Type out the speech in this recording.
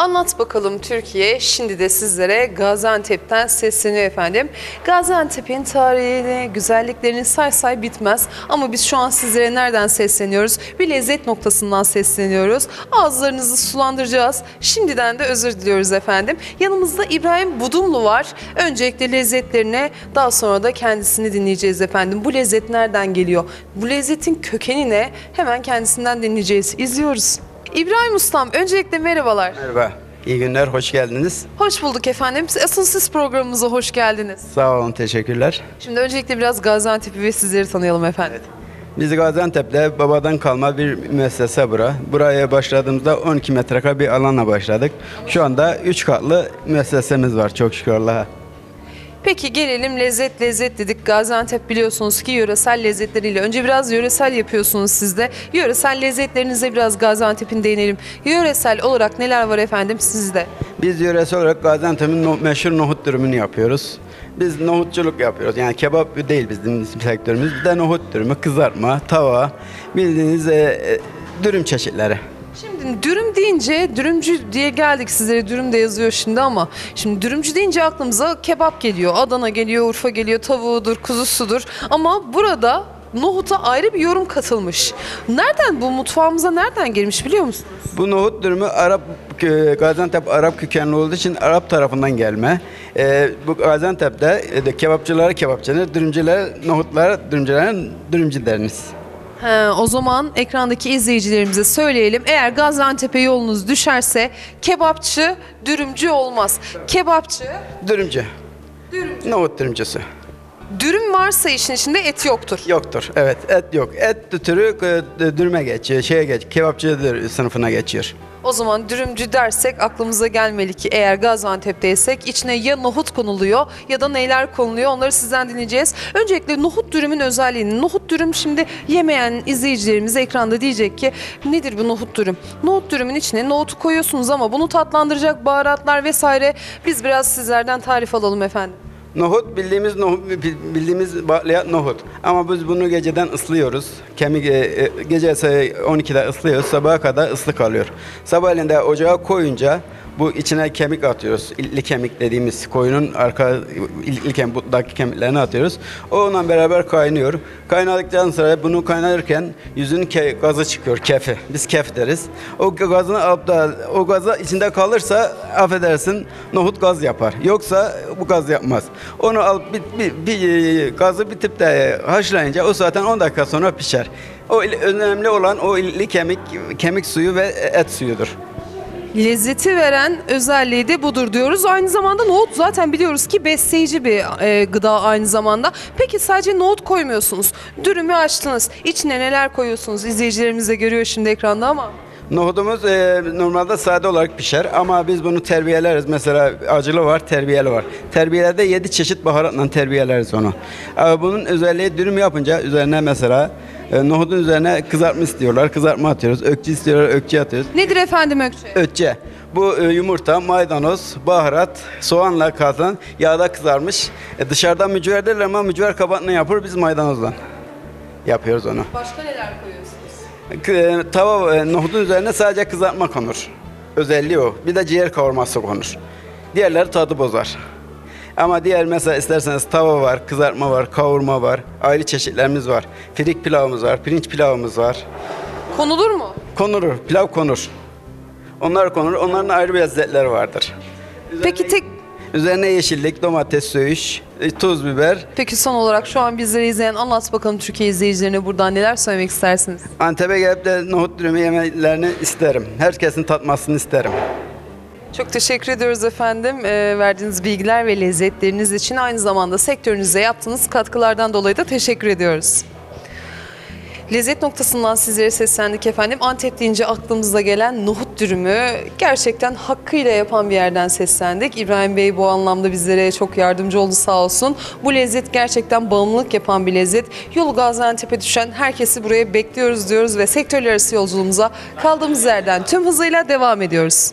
Anlat bakalım Türkiye. Şimdi de sizlere Gaziantep'ten sesleniyor efendim. Gaziantep'in tarihini, güzelliklerini say say bitmez. Ama biz şu an sizlere nereden sesleniyoruz? Bir lezzet noktasından sesleniyoruz. Ağızlarınızı sulandıracağız. Şimdiden de özür diliyoruz efendim. Yanımızda İbrahim Budumlu var. Öncelikle lezzetlerine daha sonra da kendisini dinleyeceğiz efendim. Bu lezzet nereden geliyor? Bu lezzetin kökeni ne? Hemen kendisinden dinleyeceğiz. İzliyoruz. İbrahim Ustam öncelikle merhabalar. Merhaba, iyi günler, hoş geldiniz. Hoş bulduk efendim. Asıl siz programımıza hoş geldiniz. Sağ olun, teşekkürler. Şimdi öncelikle biraz Gaziantep'i ve sizleri tanıyalım efendim. Biz Gaziantep'te babadan kalma bir müessese bura. Buraya başladığımızda 12 metrekare bir alanla başladık. Şu anda 3 katlı müessesemiz var çok şükür Allah'a. Peki gelelim lezzet lezzet dedik. Gaziantep biliyorsunuz ki yöresel lezzetleriyle. Önce biraz yöresel yapıyorsunuz siz de. Yöresel lezzetlerinize biraz Gaziantep'in değinelim. Yöresel olarak neler var efendim sizde? Biz yöresel olarak Gaziantep'in meşhur nohut dürümünü yapıyoruz. Biz nohutçuluk yapıyoruz. Yani kebap değil bizim sektörümüz. Bir de nohut dürümü, kızartma, tava, bildiğiniz e, e, dürüm çeşitleri. Şimdi dürüm deyince dürümcü diye geldik sizlere dürüm de yazıyor şimdi ama şimdi dürümcü deyince aklımıza kebap geliyor, Adana geliyor, Urfa geliyor, tavuğudur, kuzusudur ama burada nohuta ayrı bir yorum katılmış. Nereden bu mutfağımıza nereden gelmiş biliyor musunuz? Bu nohut dürümü Arap kö- Gaziantep Arap kökenli olduğu için Arap tarafından gelme. Ee, bu Gaziantep'te e, de kebapçılara kebapçılar, dürümcüler, nohutlara dürümcülerin dürümcü deriniz. He, o zaman ekrandaki izleyicilerimize söyleyelim. Eğer Gaziantep'e yolunuz düşerse kebapçı, dürümcü olmaz. Kebapçı, Dürümcü. dürümcü. Nohut dürümcüsü. Dürüm varsa işin içinde et yoktur. Yoktur. Evet, et yok. Et türü e, dürüme geçiyor, şeye geç, kebapçı dür- sınıfına geçiyor. O zaman dürümcü dersek aklımıza gelmeli ki eğer Gaziantep'teysek içine ya nohut konuluyor ya da neler konuluyor onları sizden dinleyeceğiz. Öncelikle nohut dürümün özelliğini. Nohut dürüm şimdi yemeyen izleyicilerimiz ekranda diyecek ki nedir bu nohut dürüm? Nohut dürümün içine nohutu koyuyorsunuz ama bunu tatlandıracak baharatlar vesaire biz biraz sizlerden tarif alalım efendim. Nohut bildiğimiz nohut, bildiğimiz bakliyat nohut. Ama biz bunu geceden ıslıyoruz. Kemik e, e, gece 12'de ıslıyoruz. Sabaha kadar ıslık kalıyor. Sabahleyin de ocağa koyunca bu içine kemik atıyoruz. İlli kemik dediğimiz koyunun arka illi kemik, buttaki kemiklerini atıyoruz. Onunla beraber kaynıyor. Kaynadıktan sonra bunu kaynarken yüzünün ke- gazı çıkıyor, kefi. Biz kef deriz. O gazını alıp da o gaza içinde kalırsa affedersin nohut gaz yapar. Yoksa bu gaz yapmaz. Onu alıp bir, bir, bir, gazı bitip de haşlayınca o zaten 10 dakika sonra pişer. O önemli olan o illi kemik kemik suyu ve et suyudur. Lezzeti veren özelliği de budur diyoruz. Aynı zamanda nohut zaten biliyoruz ki besleyici bir e, gıda aynı zamanda. Peki sadece nohut koymuyorsunuz. Dürümü açtınız. İçine neler koyuyorsunuz? İzleyicilerimiz de görüyor şimdi ekranda ama. Nohudumuz e, normalde sade olarak pişer ama biz bunu terbiyeleriz. Mesela acılı var, terbiyeli var. Terbiyelerde 7 çeşit baharatla terbiyeleriz onu. Ama bunun özelliği dürüm yapınca üzerine mesela e, nohudun üzerine kızartma istiyorlar. Kızartma atıyoruz. Ökçü istiyorlar, ökçü atıyoruz. Nedir efendim Ökçe? Ötçe. Bu e, yumurta, maydanoz, baharat, soğanla katılan yağda kızarmış. E, dışarıdan mücver derler ama mücver kabakla yapıyor. Biz maydanozla yapıyoruz onu. Başka neler koyuyorsunuz? Tava e, nohudun üzerine sadece kızartma konur. Özelliği o. Bir de ciğer kavurması konur. Diğerleri tadı bozar. Ama diğer mesela isterseniz tava var, kızartma var, kavurma var, ayrı çeşitlerimiz var. Firik pilavımız var, pirinç pilavımız var. Konulur mu? Konur, pilav konur. Onlar konur, onların ayrı bir lezzetleri vardır. Peki tek Üzerine yeşillik, domates, söğüş, e, tuz, biber. Peki son olarak şu an bizleri izleyen anlat bakalım Türkiye izleyicilerine buradan neler söylemek istersiniz? Antep'e gelip de nohut dürümü yemelerini isterim. Herkesin tatmasını isterim. Çok teşekkür ediyoruz efendim Ee, verdiğiniz bilgiler ve lezzetleriniz için aynı zamanda sektörünüze yaptığınız katkılardan dolayı da teşekkür ediyoruz. Lezzet noktasından sizlere seslendik efendim. Antep deyince aklımıza gelen nohut dürümü gerçekten hakkıyla yapan bir yerden seslendik. İbrahim Bey bu anlamda bizlere çok yardımcı oldu sağ olsun. Bu lezzet gerçekten bağımlılık yapan bir lezzet. Yolu Gaziantep'e düşen herkesi buraya bekliyoruz diyoruz ve sektörler arası yolculuğumuza kaldığımız yerden tüm hızıyla devam ediyoruz.